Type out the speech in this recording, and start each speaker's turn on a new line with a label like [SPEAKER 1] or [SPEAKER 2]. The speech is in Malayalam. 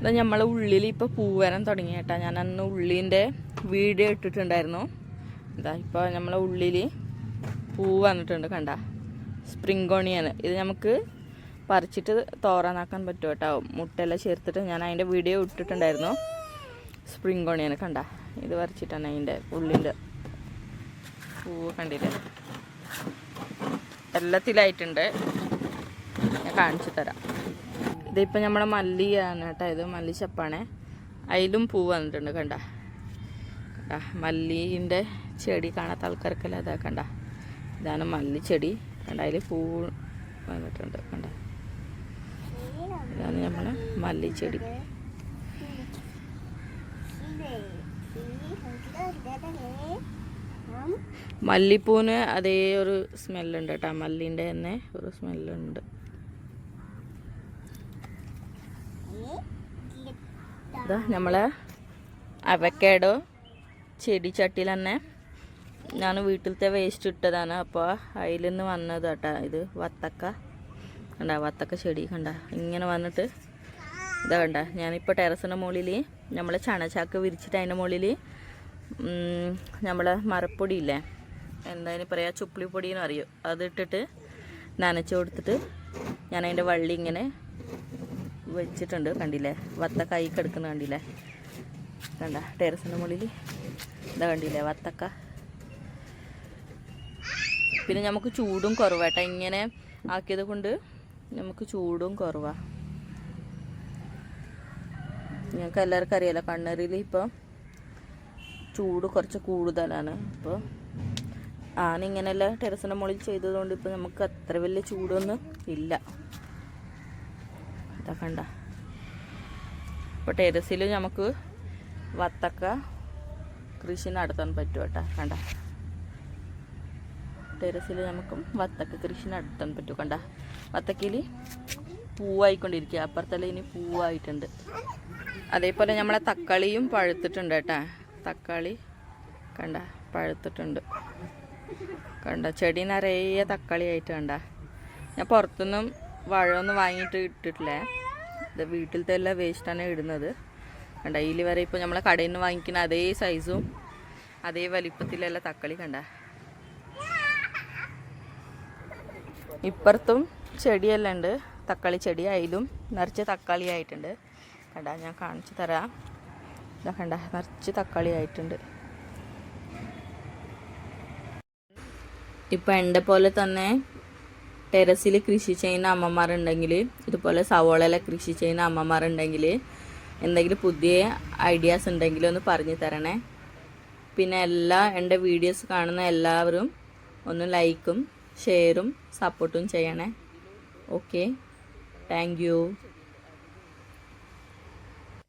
[SPEAKER 1] ഇത് നമ്മളെ ഉള്ളിൽ ഇപ്പോൾ പൂ വരാൻ തുടങ്ങി കേട്ടാ. ഞാൻ അന്ന് ഉള്ളിന്റെ വീഡിയോ ഇട്ടിട്ടുണ്ടായിരുന്നു. ഇതാ ഇപ്പോൾ നമ്മളെ ഉള്ളിൽ പൂ വന്നിട്ടുണ്ട് കണ്ട. സ്പ്രിംഗ് ഓണിയാണ് ഇത് നമുക്ക് പറിച്ചിട്ട് തോറാനാക്കാൻ പറ്റും കേട്ടോ. മുട്ടയെല്ലാം ചേർത്തിട്ട് ഞാൻ അതിന്റെ വീഡിയോ ഇട്ടിട്ടുണ്ടായിരുന്നു. സ്പ്രിംഗ് ഓണിയാണ് കണ്ട. ഇത് പറിച്ചിട്ടാണ് അതിന്റെ ഉള്ളിന്റെ പൂവ് കണ്ടില്ലേ? എല്ലാത്തിലായിട്ടുണ്ട്. ഞാൻ കാണിച്ചു തരാം. ഇതിപ്പോൾ നമ്മളെ മല്ലിയാണ് കേട്ടോ ഇത് മല്ലിച്ചപ്പാണേ അതിലും പൂ വന്നിട്ടുണ്ട് കണ്ട. കണ്ട മല്ലീന്റെ ചെടി കാണാത്ത ആൾക്കാർക്കെല്ലാം ഇതാ കണ്ട. ഇതാണ് മല്ലിച്ചെടി കണ്ട അതിൽ പൂ വന്നിട്ടുണ്ട് കണ്ട. ഇതാണ് നമ്മളെ മല്ലിച്ചെടി മല്ലിപ്പൂവിന് അതേ ഒരു സ്മെല്ലുണ്ട് കേട്ടോ. മല്ലിന്റെ തന്നെ ഒരു സ്മെല്ലുണ്ട്. ഇതാ നമ്മളെ അവക്കേടോ ചെടി ചട്ടിയിൽ തന്നെ ഞാൻ വീട്ടിലത്തെ വേസ്റ്റ് ഇട്ടതാണ്. അപ്പോൾ അതിൽ നിന്ന് വന്നത് കേട്ടോ ഇത് വത്തക്ക. കണ്ട വത്തക്ക ചെടി കണ്ട. ഇങ്ങനെ വന്നിട്ട് ഇതാ കണ്ട. ഞാനിപ്പോൾ ടെറസിന്റെ മുകളിൽ നമ്മൾ ചണച്ചാക്ക് വിരിച്ചിട്ട് അതിന്റെ മുകളിൽ നമ്മളെ മരപ്പൊടി ഇല്ലേ എന്താ അതിന് പറയുക ചുപ്പിളിപ്പൊടി എന്ന് അതിട്ടിട്ട് നനച്ച് കൊടുത്തിട്ട് ഞാൻ അതിന്റെ വള്ളി ഇങ്ങനെ വെച്ചിട്ടുണ്ട്. കണ്ടില്ലേ? വത്ത കിടക്കുന്ന കണ്ടില്ലേ? കണ്ട? ടെറസിന്റെ മുകളിൽ ഇതാ കണ്ടില്ലേ? വത്തക്ക. പിന്നെ നമുക്ക് ചൂടും കുറവാട്ടെ ഇങ്ങനെ ആക്കിയത് കൊണ്ട് നമുക്ക് ചൂടും കുറവാ. ഞങ്ങൾക്ക് എല്ലാവർക്കും അറിയാലോ കണ്ണറിയിൽ ഇപ്പോൾ ചൂട് കുറച്ച് കൂടുതലാണ്. അപ്പോൾ ആണിങ്ങനെയല്ല ടെറസിന്റെ മുകളിൽ ചെയ്തതുകൊണ്ട് ഇപ്പോൾ നമുക്ക് അത്ര വലിയ ചൂടൊന്നും ഇല്ല. ഇതാ കണ്ട അപ്പോൾ ടെറസിൽ നമുക്ക് വത്തക്ക കൃഷി നടത്താൻ പറ്റും കേട്ടോ കണ്ട? ടെറസിൽ നമുക്ക് വത്തക്ക കൃഷി നടത്താൻ പറ്റും കണ്ട? വത്തക്കയിൽ പൂവായിക്കൊണ്ടിരിക്കുക അപ്പുറത്തല്ല ഇനി പൂവായിട്ടുണ്ട്. അതേപോലെ നമ്മളെ തക്കാളിയും പഴുത്തിട്ടുണ്ട് കേട്ടാ തക്കാളി കണ്ട പഴുത്തിട്ടുണ്ട്. കണ്ട ചെടി നിറയെ തക്കാളി ആയിട്ട് കണ്ട. ഞാൻ പുറത്തുനിന്നും വഴമൊന്നും വാങ്ങിയിട്ട് ഇട്ടിട്ടില്ലേ? ഇത് വീട്ടിലത്തെ എല്ലാം വേസ്റ്റാണ് ഇടുന്നത്. കണ്ട ഇതിൽ വരെ ഇപ്പോൾ നമ്മളെ കടയിൽ നിന്ന് വാങ്ങിക്കുന്ന അതേ സൈസും അതേ വലിപ്പത്തിലെല്ലാം തക്കാളി കണ്ട. ഇപ്പുറത്തും ചെടിയെല്ലാം ഉണ്ട്. തക്കാളി ചെടി അതിലും നിറച്ച് തക്കാളി ആയിട്ടുണ്ട്. കണ്ട ഞാൻ കാണിച്ചു തരാം. ഇതാ കണ്ട നിറച്ച് തക്കാളി ആയിട്ടുണ്ട്. ഇപ്പം എന്റെ പോലെ തന്നെ ടെറസിൽ കൃഷി ചെയ്യുന്ന അമ്മമാരുണ്ടെങ്കിൽ ഇതുപോലെ സവോളയിലെ കൃഷി ചെയ്യുന്ന അമ്മമാരുണ്ടെങ്കിൽ എന്തെങ്കിലും പുതിയ ഐഡിയാസ് ഉണ്ടെങ്കിൽ ഒന്ന് പറഞ്ഞു തരണേ. പിന്നെ എല്ലാ എന്റെ വീഡിയോസ് കാണുന്ന എല്ലാവരും ഒന്ന് ലൈക്കും ഷെയറും സപ്പോർട്ടും ചെയ്യണേ. Okay thank